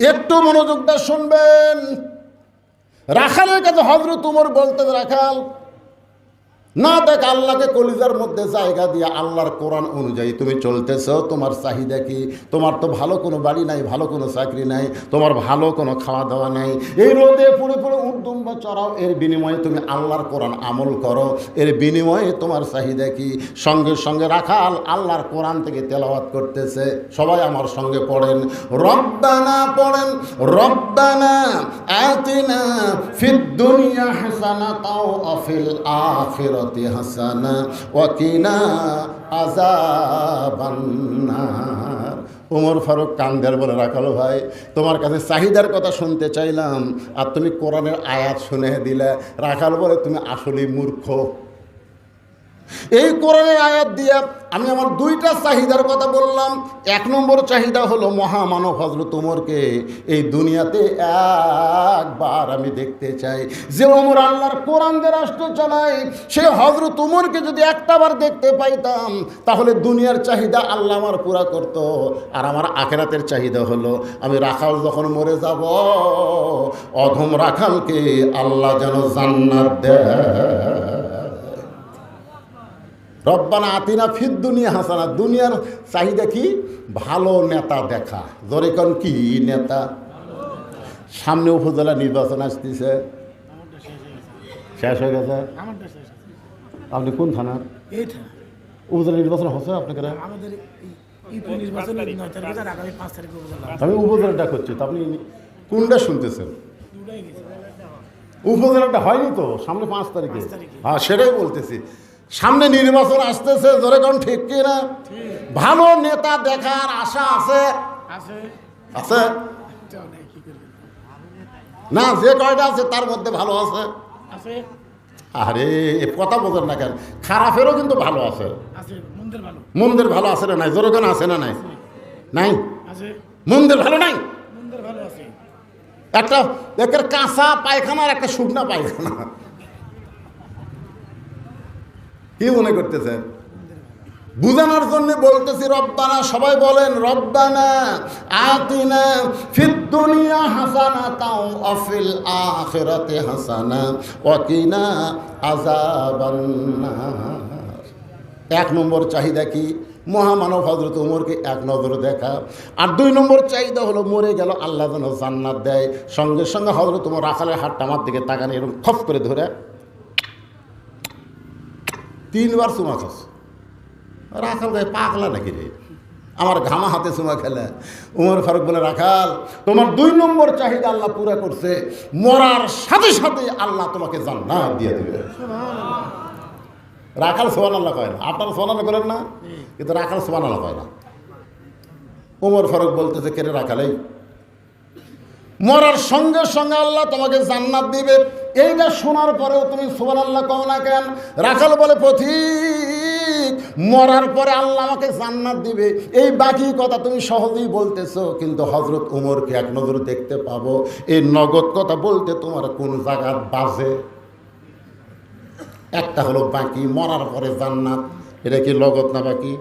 একটু মনোযোগটা শুনবেন। রাখালের কাছে হজরত উমর বলতে রাখাল না দেখ আল্লাহকে কলিজার মধ্যে জায়গা দিয়ে আল্লাহর কোরআন অনুযায়ী তুমি চলতেছ, তোমার চাহিদা কি? তোমার তো ভালো কোনো বাড়ি নাই, ভালো কোনো চাকরি নাই, তোমার ভালো কোনো খাওয়া দাওয়া নাই। এই রোদে পুরো পুরো উর্দুম্ব চড়াও, এর বিনিময়ে তুমি আল্লাহর কোরআন আমল করো, এর বিনিময়ে তোমার চাহিদা কি? সঙ্গে সঙ্গে রাখাল আল্লাহর কোরআন থেকে তেলাওয়াত করতেছে। সবাই আমার সঙ্গে পড়েন। রব্বানা পড়েন, রব্বানা আতিনা ফিদ দুনিয়া হাসানাতাও আফিল আখিরাতি হাসানা, ওয়াকিনা আযাবান্নার। ওমর ফারুক কান্দার বলে রাখাল, ভাই, তোমার কাছে চাহিদার কথা শুনতে চাইলাম, আর তুমি কোরআনের আয়াত শুনে দিলে। রাখাল বলে, তুমি আসলেই মূর্খ। এই কোরআনের আয়াত দিয়া আমি আমার দুইটা চাহিদার কথা বললাম। এক নম্বর চাহিদা হলো, মহামানব হজরত উমরকে এই দুনিয়াতে একবার আমি দেখতে চাই। যে ওমর আল্লাহর কোরআন দিয়ে রাষ্ট্র চালায়, সে হজরত উমরকে যদি একটাবার দেখতে পাইতাম, তাহলে দুনিয়ার চাহিদা আল্লাহ আমার পুরা করত। আর আমার আখেরাতের চাহিদা হলো, আমি রাখাল যখন মরে যাব, অধম রাখালকে আল্লাহ যেন জান্নাত দেয়। রব্বানা আতিনা ফির দুনিয়া হাসানা। দুনিয়ার চাহিদা কি? ভালো নেতা দেখা। জরেকন কি নেতা? সামনে উপজেলা নির্বাচন আসতেছে। শেষ হয়ে গেছে। আপনি কোন থানার? উপজেলা নির্বাচন হচ্ছে আপনাকে আমি উপজেলাটা করছি তো আপনি কোনটা শুনতেছেন? উপজেলাটা হয়নি তো সামনে পাঁচ তারিখে। হ্যাঁ সেটাই বলতেছি। সামনে নির্বাচন আসতেছে ধরে কোন ঠিক কি না ভালো নেতা দেখার আশা আছে? আছে। না যে কয়টা আছে তার মধ্যে ভালো আছে। আরে এ কথা বোঝেন না কেন? খারাপেরও কিন্তু ভালো আছে। মন্দির ভালো। আছে না নাই? জোরগান আছে না নাই? নাই? মন্দের ভালো নাই? একটা একের কাঁচা পায়খানা আর একটা শুকনা পায়খানা। কি মনে করতেছেন? বুঝানোর জন্য বলতেছি, রব্বানা সবাই বলেন, রব্বানা আতিনা ফিদ দুনিয়া হাসানা তাও অফিল আখিরাতে হাসানা ওয়াকিনা আযাবান্নার এক নম্বর চাহিদা কি? মহামানব হজরত উমরকে এক নজর দেখা। আর দুই নম্বর চাহিদা হলো, মরে গেল, আল্লাহ জান্নাত দেয়। সঙ্গে সঙ্গে হজরত উমর রাখালের হাতটা আমার দিকে তাকানে, এরকম খপ করে ধরে তিনবার চুমা খাস। রাখাল গায়ে পাকলা নাকি রে? আমার ঘামা হাতে চুমা খেলে। উমর ফারুক বলে রাখাল তোমার দুই নম্বর চাহিদা আল্লাহ পুরা করছে। মরার সাথে সাথে আল্লাহ তোমাকে জান্নাত দিয়ে দেবে। রাখাল সোহান আল্লাহ কয় না? আপনারা সোহান আল্লাহ করেন না? কিন্তু রাখাল সোহান আল্লাহ কয় না। উমর ফারুক বলতেছে কেরে রাখালেই মরার সঙ্গে সঙ্গে আল্লাহ তোমাকে জান্নাত দিবে। এইটা শোনার পরেও তুমি সোহান আল্লাহ কও না কেন? রাখাল বলে পথিক মরার পরে আল্লাহ আমাকে জান্নাত দিবে। এই বাকি কথা তুমি সহজেই বলতেছো, কিন্তু হজরত উমরকে এক নজর দেখতে পাবো। এই নগদ কথা বলতে তোমার কোন জায়গার বাজে? একটা হলো বাকি, মরার পরে জান্নাত। এটা কি লগত না বাকি?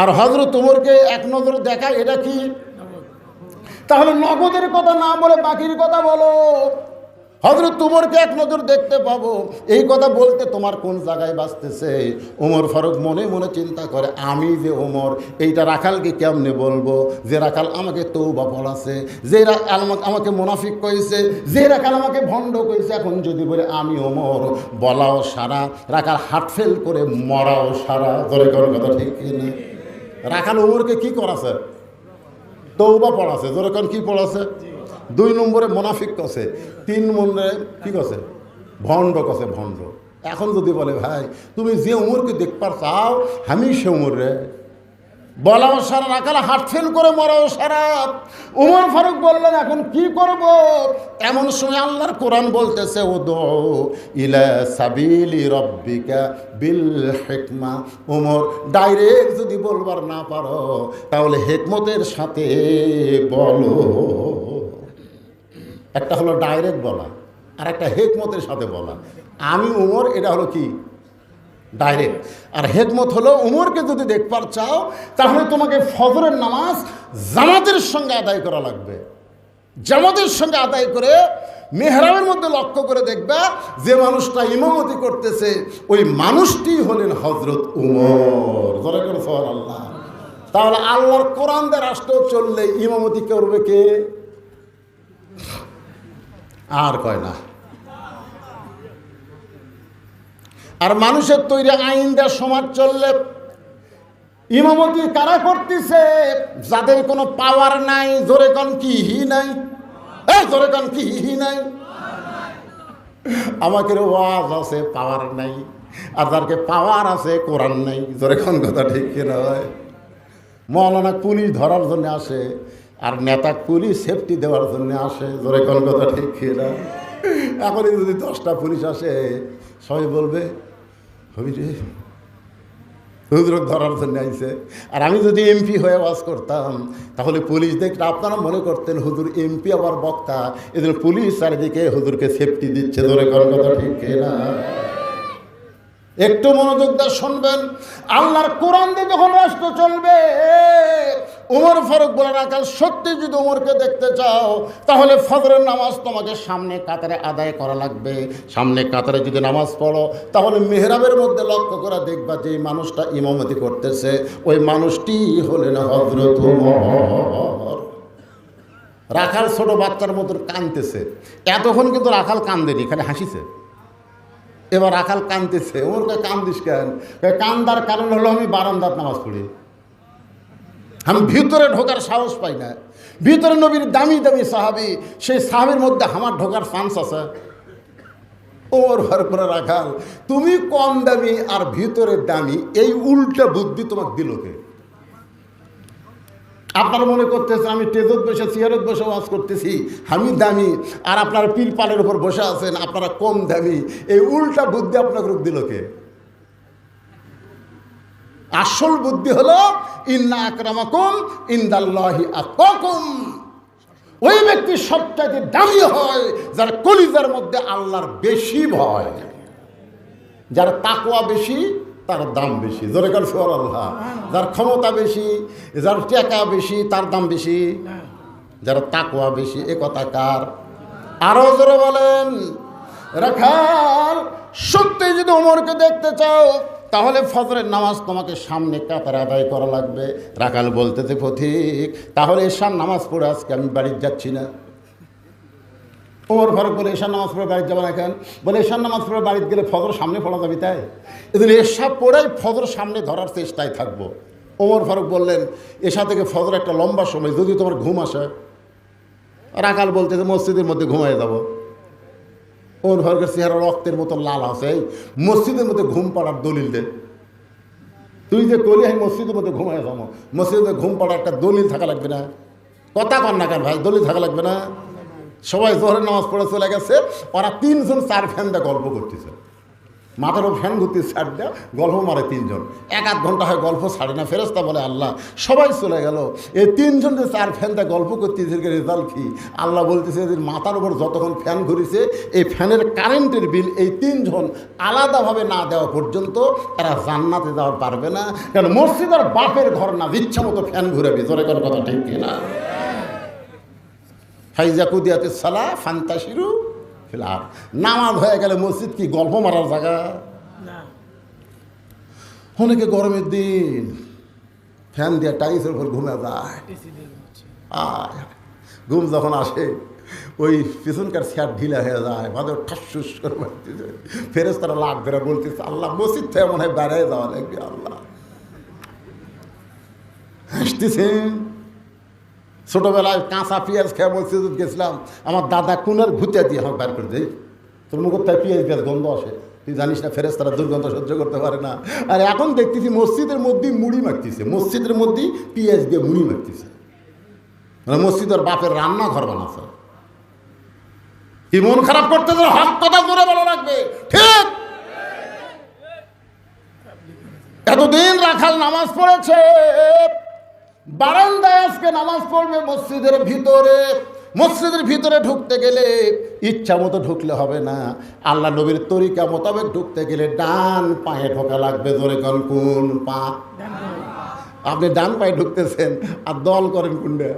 আর হজরত উমরকে এক নজর দেখা, এটা কি? তাহলে নগদের কথা না বলে বাকির কথা বলো। হজরত তুমরকে এক নজর দেখতে পাবো। এই কথা বলতে তোমার কোন জায়গায় বাঁচতেছে? ওমর ফারুক মনে মনে চিন্তা করে, আমি যে ওমর এইটা রাখালকে কেমনে বলব? যে রাখাল আমাকে তৌবা পড়াছে, যে আমাকে মুনাফিক কইছে যে রাখাল আমাকে ভণ্ড কইছে এখন যদি বলে আমি ওমর বলাও সারা, রাখাল হাট ফেল করে মরাও সারা। ধরে কোনো কথা ঠিক কিনা রাখাল ওমরকে কি করাছে? তৌবা পড়াছে। যেরকম কি পড়াছে? দুই নম্বরে মোনাফিক কছে তিন নম্বরে কি কছে ভণ্ড কছে ভণ্ড। এখন যদি বলে, ভাই, তুমি যে উমরকে দেখবার চাও, আমি সে উমর। বলাও সারা রাখাল, হাট ফেল করে মরাও সারা উমর ফারুক বললেন, এখন কি করব? এমন সময় আল্লাহর কোরআন বলতেছে ও দো ইলা সাবিলি রব্বিকা বিল হেকমা। উমর, ডাইরেক্ট যদি বলবার না পারো, তাহলে হেকমতের সাথে বলো। একটা হলো ডাইরেক্ট বলা, আর একটা হেকমতের সাথে বলা। আমি উমর, এটা হলো কি? ডাইরেক্ট আর হেকমত হলো, উমরকে যদি দেখবার চাও, তাহলে তোমাকে ফজরের নামাজ জামাতের সঙ্গে আদায় করা লাগবে। জামাতের সঙ্গে আদায় করে মেহরামের মধ্যে লক্ষ্য করে দেখবা, যে মানুষটা ইমামতি করতেছে, ওই মানুষটি হলেন হজরত উমর। ধরে করে আল্লাহ তাহলে আল্লাহর কোরআন দিয়ে রাষ্ট্র চললে ইমামতি করবে কে? আর কয় না? আর মানুষের তৈরি আইন দেওয়ার সমাজ চললে ইমামতি কারা করতেছে? যাদের কোনো পাওয়ার নাই, জোরে কন কি হি নাই? এই জোরে কন কি হি নাই? আমাকে ওয়াজ আছে পাওয়ার নাই। আর যারকে পাওয়ার আছে, কোরআন নাই। জোরে কন কথা ঠিক কিনা হয়? মৌলানা পুলিশ ধরার জন্য আসে আর নেতা পুলিশ সেফটি দেওয়ার জন্য আসে ধরে কোন কথা ঠিক কিনা। এখনই যদি দশটা পুলিশ আসে, সবাই বলবে, হবি রে হুজরত ধরার জন্য আইছে। আর আমি যদি এমপি হয়ে বাস করতাম, তাহলে পুলিশ দেখলে আপনারা মনে করতেন হুজুর এমপি আবার বক্তা। এদের পুলিশ চারিদিকে হুজুরকে সেফটি দিচ্ছে ধরে কোন কথা ঠিক কিনা। একটু মনোযোগ দিয়ে শুনবেন। আল্লাহর কোরআন দিয়ে যখন রাষ্ট্র চলবে উমর ফারুক বলে রাখাল সত্যি যদি উমরকে দেখতে চাও, তাহলে ফজরের নামাজ তোমাকে সামনে কাতারে আদায় করা লাগবে। সামনে কাতারে যদি নামাজ পড়ো, তাহলে মেহরাবের মধ্যে লক্ষ্য করা দেখবা যে মানুষটা ইমামতি করতেছে। ওই মানুষটি হলেন হজরত রাখাল ছোট বাচ্চার মতন কানতেছে এতক্ষণ কিন্তু রাখাল কান্দেনি এখানে হাসিছে। এবার রাখাল কানতেছে ওর কান্দিস কেন? কান্দার কারণ হলো আমি বারান্দার নামাজ পড়ি। আমি ভিতরে ঢোকার সাহস পাই না। ভিতরে নবীর দামি দামি সাহাবি, সেই সাহাবির মধ্যে আমার ঢোকার চান্স আছে। ওর ঘর করে রাখাল, তুমি কম দামি আর ভিতরে দামি, এই উল্টা বুদ্ধি তোমাকে দিল কে? আপনারা মনে করতেছে আমি টেজত বসে চেয়ারত বসে ওয়াজ করতেছি, আমি দামি আর আপনারা পিলপালের উপর বসে আছেন, আপনারা কম দামি, এই উল্টা বুদ্ধি আপনাকে দিল কে? আসল বুদ্ধি হলো, ইন্না আকরামাকুম ইন্দাল্লাহি আকাকুম ওই ব্যক্তি সবচাইতে দামি হয়, যার কলিজার মধ্যে আল্লাহর বেশি ভয়। যার তাকুয়া বেশি, তার দাম বেশি। জোরে কার সোয়ার আল্লাহ যার ক্ষমতা বেশি, যার টাকা বেশি, তার দাম বেশি। যার তাকুয়া বেশি, এ কথা কার? আরও জোরে বলেন। রাখাল, সত্যি যদি ওমরকে দেখতে চাও তাহলে ফজরের নামাজ তোমাকে সামনে কাতার আদায় করা লাগবে। রাখাল বলতেছে পথিক তাহলে এসার নামাজ পড়ে আজকে আমি বাড়ির যাচ্ছি না। ওমর ফারুক বলে এশার নামাজ পড়ে বাড়িতে যাব না কেন? বলে এশার নামাজ পড়ে বাড়িতে গেলে ফজর সামনে পড়া যাবে তাই? এদিন এশা পড়েই ফজর সামনে ধরার চেষ্টায় থাকব। ওমর ফারুক বললেন এশা থেকে ফজর একটা লম্বা সময়, যদি তোমার ঘুম আসে। রাখাল বলতেছে, মসজিদের মধ্যে ঘুমায় যাব। ওমর ফারুকের চেহারা রক্তের মতো লাল আছে, এই মসজিদের মধ্যে ঘুম পাড়ার দলিল দে। তুই যে করি আমি মসজিদের মধ্যে ঘুমায় যাব মসজিদে ঘুম পাড়ার একটা দলিল থাকা লাগবে না। কথা কর না কেন ভাই, দলিল থাকা লাগবে না। সবাই জোহরের নামাজ পড়ে চলে গেছে, ওরা তিনজন চার ফ্যান গল্প করতেছে। মাথার উপর ফ্যান ঘুরতে ছাড় দেয় গল্প মারে তিনজন। এক আধ ঘণ্টা হয় গল্প ছাড়ে না ফেরস্তা বলে, আল্লাহ, সবাই চলে গেল। এই তিনজন যে চার ফ্যান দিয়ে গল্প করতেছে রেজাল্ট কি আল্লাহ বলতেছে যে মাথার উপর যতক্ষণ ফ্যান ঘুরেছে, এই ফ্যানের কারেন্টের বিল এই তিনজন আলাদাভাবে না দেওয়া পর্যন্ত এরা জান্নাতে যাওয়া পারবে না। কারণ মসজিদের বাপের ঘর না, ইচ্ছা মতো ফ্যান ঘুরে ভিতরে কোনো কথা ঠিক কিনা? ফাইজা কুদিয়াতে সালা ফান্তাসিরু ফিলার। নামাজ হয়ে গেলে মসজিদ কি গল্প মারার জায়গা? অনেকে গরমের দিন ফ্যান দিয়ে টাইসের উপর ঘুমে যায়। আর ঘুম যখন আসে ওই পিছনকার স্যার ঢিলা হয়ে যায় ভালো ঠাসুস করে বাড়তেছে ফেরেস তারা লাখ ধরে বলতেছে আল্লাহ মসজিদ থেকে মনে হয় বেড়ায় যাওয়া লাগবে আল্লাহ। হাসতেছেন ছোটোবেলায় কাঁচা পেঁয়াজ খেয়ে মসজিদ গেছিলাম। আমার দাদা কুনার ভুতে দিয়ে আমাকে বার করে দেয়। তোর মুখের তাই পেঁয়াজ পেঁয়াজ গন্ধ আসে। তুই জানিস না ফেরেস তারা দুর্গন্ধ সহ্য করতে পারে না। আর এখন দেখতেছি মসজিদের মধ্যেই মুড়ি মাখতেছে। মসজিদের মধ্যেই পেঁয়াজ দিয়ে মুড়ি মাখতেছে। মানে মসজিদের বাপের রান্নাঘর বানাচ্ছে। কি মন খারাপ করতে তো হক কথা জোরে বলা লাগবে? ঠিক। এতদিন রাখাল নামাজ পড়েছে। বারান্দায় আজকে নামাজ পড়বে মসজিদের ভিতরে। মসজিদের ভিতরে ঢুকতে গেলে ইচ্ছা মতো ঢুকলে হবে না। আল্লাহ নবীর তরিকা মোতাবেক ঢুকতে গেলে ডান পায়ে ঢোকা লাগবে জোরে কোন কোন পা? আপনি ডান পায়ে ঢুকতেছেন আর দল করেন কোনটা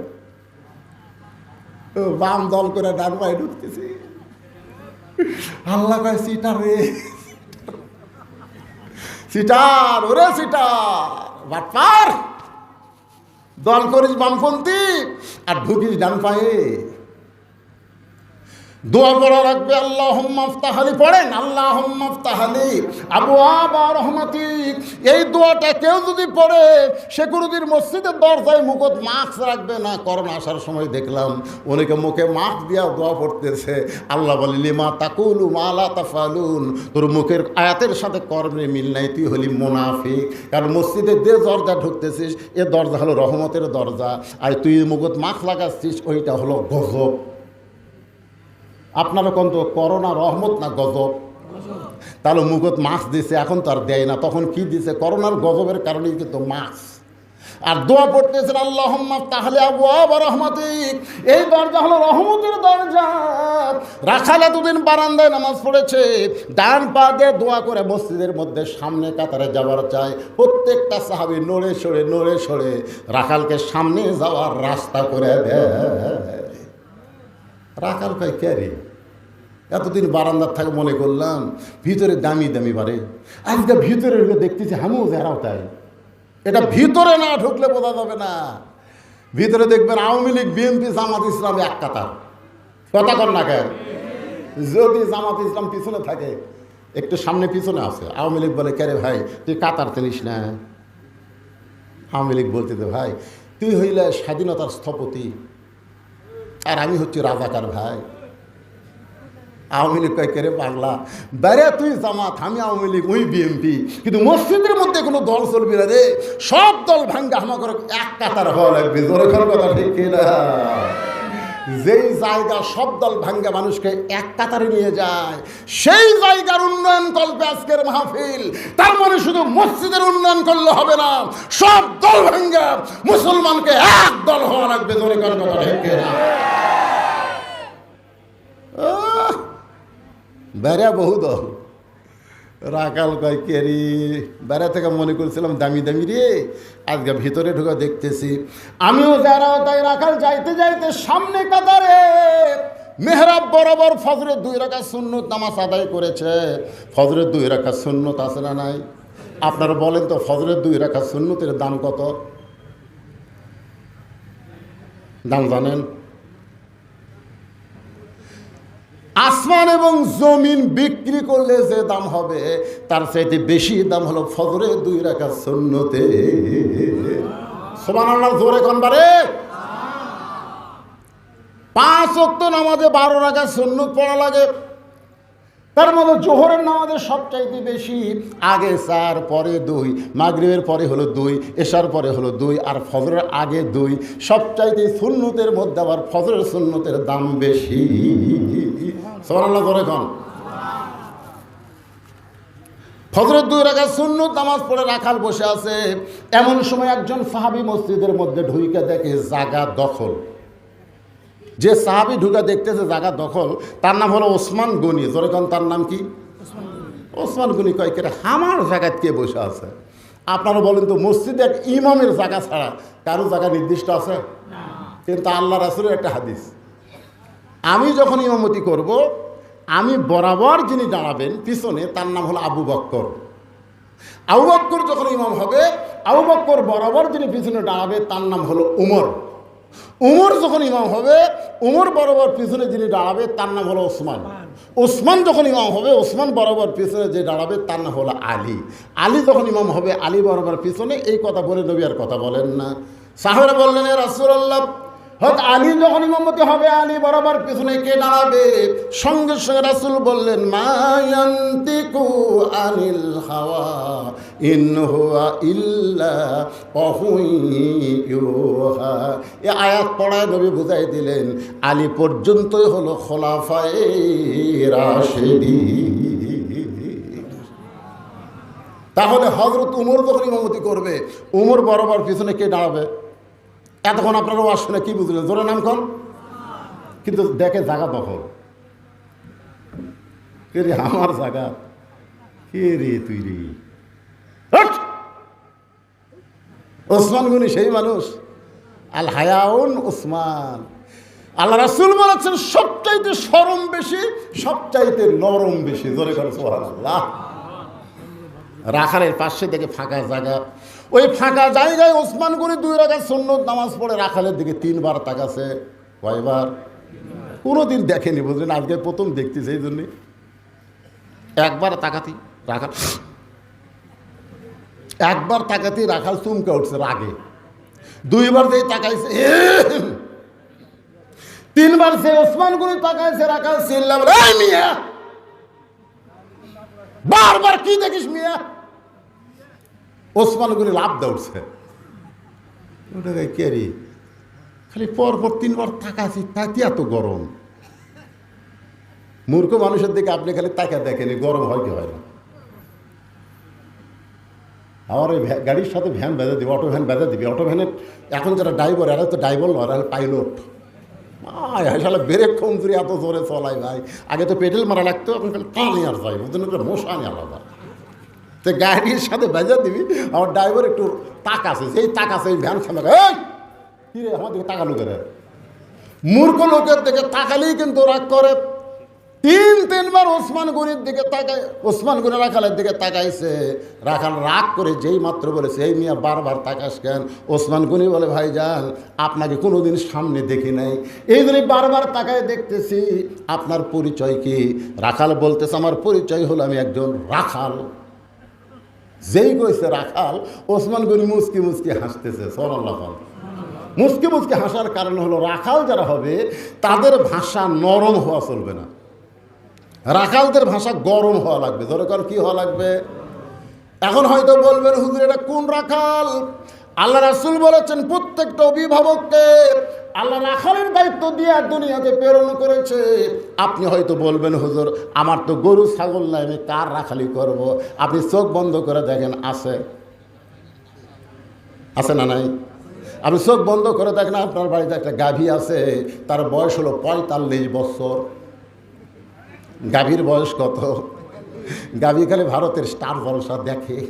ও, বাম দল করে ডান পায়ে ঢুকতেছি। আল্লাহ কয় সিটার রে সিটার ওরে সিটার বাটপার। দল করিস বামপন্থী আর ঢুকিস ডান পায়ে। দোয়া পড়া রাখবে আল্লাহ তাহালি পড়েন আল্লাহ তাহালি আবু আবা এই দোয়াটা কেউ যদি পড়ে, সে কোনোদিন মসজিদের দরজায় মুখত মাস্ক রাখবে না। করোনা আসার সময় দেখলাম, অনেকে মুখে মাস্ক দিয়া দোয়া পড়তেছে। আল্লাহ বলে, লিমা তাকুলু মালা তাফালুন। তোর মুখের আয়াতের সাথে কর্মে মিল নাই, তুই হলি মুনাফিক। কারণ মসজিদে যে দরজা ঢুকতেছিস, এ দরজা হলো রহমতের দরজা। আর তুই মুখত মাস্ক লাগাচ্ছিস, ওইটা হলো গজব। আপনারা কোন তো করোনা রহমত না গজব? তাহলে মুখত মাস্ক দিছে, এখন তো আর দেয় না। তখন কি দিছে? করোনার গজবের কারণেই কিন্তু মাস্ক। আর দোয়া পড়তেছেন আল্লাহ তাহলে আবু আবার রহমাতিক। এই দরজা হলো রহমতের দরজা। রাখাল এতদিন বারান্দায় নামাজ পড়েছে। ডান পা দিয়ে দোয়া করে মসজিদের মধ্যে, সামনে কাতারে যাওয়ার চায়। প্রত্যেকটা সাহাবি নড়ে সরে নড়ে সরে রাখালকে সামনে যাওয়ার রাস্তা করে দেয়। রাখাল পাই ক্যারে এতদিন বারান্দার থাকে মনে করলাম, ভিতরে দামি দামি বাড়ে আজকে ভিতরে ঢুকে দেখতেছি হামিও যারাও তাই। এটা ভিতরে না ঢুকলে বোঝা যাবে না। ভিতরে দেখবেন আওয়ামী লীগ, বিএনপি, জামাত ইসলাম এক কাতার। কথা কর না কেন? যদি জামাত ইসলাম পিছনে থাকে, একটু সামনে পিছনে আছে। আওয়ামী লীগ বলে ক্যারে ভাই, তুই কাতার চিনিস না? আওয়ামী লীগ বলতে দে ভাই, তুই হইলে স্বাধীনতার স্থপতি, আর আমি হচ্ছি রাজাকার ভাই। আওয়ামী লীগ কয়, কেরে পাগলা বেড়ে তুই জামাত আমি আওয়ামী লীগ ওই বিএমপি কিন্তু মসজিদের মধ্যে কোনো দল চলবি না রে। সব দল ভাঙ্গা, হামা করে এক কাতার হওয়া লাগবে। জোরে কথা ঠিক যেই জায়গা সব দল ভাঙ্গা, মানুষকে এক কাতারে নিয়ে যায়। সেই জায়গার উন্নয়ন কল্পে আজকের মাহফিল। তার মানে শুধু মসজিদের উন্নয়ন করলে হবে না, সব দল ভাঙ্গা, মুসলমানকে এক দল হওয়া লাগবে। জোরে কথা ঠিক বেড়া বহু দল। রাকাল কয় কেরি বেড়া থেকে মনে করছিলাম দামি দামি রে। আজকে ভিতরে ঢুকে দেখতেছি। আমিও যারা তাই রাখাল যাইতে যাইতে সামনে কাতারে মেহরাব বরাবর ফজরের দুই রাখা সুন্নত নামাজ আদায় করেছে। ফজরের দুই রাখা সুন্নত আছে না নাই? আপনারা বলেন তো ফজরের দুই রাখা সুন্নতের দাম কত? দাম জানেন? আসমান এবং জমিন বিক্রি করলে যে দাম হবে, তার চাইতে বেশি দাম হলো ফজরে দুই রাখা সমান জোরে কনবারে পাঁচ অক্ত নামাজে বারো রাখা শূন্য পড়া লাগে। তার মধ্যে জোহরের নামাজে সবচাইতে বেশি, আগে চার, পরে দুই, মাগরিবের পরে হলো দুই, এশার পরে হলো দুই, আর ফজরের আগে দুই। সবচাইতে সুন্নতের মধ্যে আবার ফজরের সুন্নতের দাম বেশি। সোনাল্লাহ ধরে কন ফজরের দুই রাখা সুন্নত নামাজ পড়ে রাখাল বসে আছে। এমন সময় একজন সাহাবি মসজিদের মধ্যে ঢুইকে দেখে জাগা দখল। যে সাহাবি ঢুকে দেখতেছে জায়গা দখল, তার নাম হলো ওসমান গনি। যেরকম তার নাম কি? ওসমান গনি। কয় কেটে আমার জায়গায় কে বসে আছে? আপনারা বলেন তো, মসজিদে এক ইমামের জায়গা ছাড়া কারও জায়গা নির্দিষ্ট আছে? কিন্তু আল্লাহ রাসুলের একটা হাদিস। আমি যখন ইমামতি করব, আমি বরাবর যিনি দাঁড়াবেন পিছনে, তার নাম হলো আবু বক্কর। আবু বক্কর যখন ইমাম হবে, আবু বক্কর বরাবর যিনি পিছনে দাঁড়াবে, তার নাম হলো উমর। উমর যখন ইমাম হবে, উমর বরাবর পিছনে যিনি দাঁড়াবে, তার নাম হলো ওসমান। ওসমান যখন ইমাম হবে, ওসমান বরাবর পিছনে যে দাঁড়াবে, তার নাম হলো আলী। আলী যখন ইমাম হবে, আলী বরাবর পিছনে, এই কথা বলে নবী আর কথা বলেন না। সাহেবরা বললেন, এ রাসূলুল্লাহ হয়তো আলী যখন ইমামতি হবে, আলী বরাবর পিছনে কে দাঁড়াবে? সঙ্গে সঙ্গে রাসুল বললেন মায়ান্তিকু আনিল হাওয়া, ইন হুয়া ইল্লা অহুইহা এ আয়াত পড়ায় নবী বুঝাই দিলেন, আলী পর্যন্তই হলো খোলাফায়ে রাশেদি। তাহলে হজরত উমর যখন ইমামতি করবে, উমর বরাবর পিছনে কে দাঁড়াবে? এতক্ষণ আপনারা ওয়াজ শুনে কি বুঝলেন? জোরে নাম কোন কিন্তু দেখে জায়গা দখল। কে রে, আমার জায়গা? কে রে তুই রে! ওসমান গনি সেই মানুষ। আল হায়াউন ওসমান। আল্লাহ রাসুল বলেছেন, সবচাইতে সরম বেশি, সবচাইতে নরম বেশি। জোরে করে সোহান আল্লাহ রাখালের পাশে থেকে ফাঁকা জায়গা। ওই ফাঁকা জায়গায় ওসমান গনি দুই রাখা সন্ন্যত নামাজ পড়ে রাখালের দিকে তিনবার তাকাছে। কয়বার? কোনোদিন দেখেনি, বুঝলেন? আজকে প্রথম দেখতেছি সেই জন্যে। একবার তাকাতি রাখাল একবার তাকাতি রাখাল চুমকে উঠছে রাগে। দুইবার যেই তাকাইছে তিনবার সে ওসমান গুলি তাকাইছে, রাখাল চিল্লা রে "এই মিয়া! বারবার কি দেখিস মিয়া? ওসমান গুলি লাভ দৌড়ছে। ওটা কে রে? খালি পর পর তিনবার তাকাছি তাতে এত গরম। মূর্খ মানুষের দিকে আপনি খালি তাকা দেখেনি গরম হয় কি হয় না। আমার ওই গাড়ির সাথে ভ্যান বেঁধে দিবে, অটো ভ্যান বেঁধে দিবে। অটো ভ্যানের, এখন যারা ড্রাইভার, এরা তো ড্রাইভার নয়, এরা পাইলট। আসলে ব্রেক কমজোরি এত জোরে চলাই ভাই। আগে তো পেডেল মারা লাগতো, এখন খালি টানি আর যাই ওদের একটা মশানি আলাদা। তো গাড়ির সাথে বেঁধে দিবি, আমার ড্রাইভার একটু তাক আছে সেই তাক আছে ভ্যান সামনে এই! রে, আমার দিকে তাকালো করে মূর্খ লোকের দিকে তাকালেই কিন্তু রাগ করে। তিন, তিনবার ওসমান গনির দিকে তাকায়, ওসমান গনি রাখালের দিকে তাকাইছে। রাখাল রাগ করে যেই মাত্র বলেছে, এই মিয়া বারবার তাকাস কেন? ওসমান গনি বলে, ভাই যান আপনাকে কোনোদিন সামনে দেখি নাই। এই জন্য বারবার তাকায় দেখতেছি। আপনার পরিচয় কি? রাখাল বলতেছে, আমার পরিচয় হলো আমি একজন রাখাল। যেই কইছে রাখাল, ওসমান গনি মুসকি মুসকি হাসতেছে সরাল্লাহ মুসকি মুসকি হাসার কারণ হলো রাখাল যারা হবে, তাদের ভাষা নরম হওয়া চলবে না। রাখালদের ভাষা গরম হওয়া লাগবে। দরকার কি হওয়া লাগবে? এখন হয়তো বলবেন, হুজুর, এটা কোন রাখাল? আল্লাহ রাসুল বলেছেন, প্রত্যেকটা অভিভাবককে আল্লাহ রাখালের দায়িত্ব দিয়ে দুনিয়াতে প্রেরণ করেছে। আপনি হয়তো বলবেন, হুজুর, আমার তো গরু, ছাগল নাই, আমি কার রাখালি করব। আপনি চোখ বন্ধ করে দেখেন, আছে? আছে না নাই? আপনি চোখ বন্ধ করে দেখেন, আপনার বাড়িতে একটা গাভী আছে, তার বয়স হলো পঁয়তাল্লিশ বছর। গাভীর বয়স কত? গাভী খালি ভারতের স্টার ভরসা দেখে।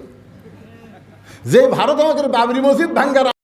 যে ভারত আমাদের বাবরি মসজিদ ভাঙ্গার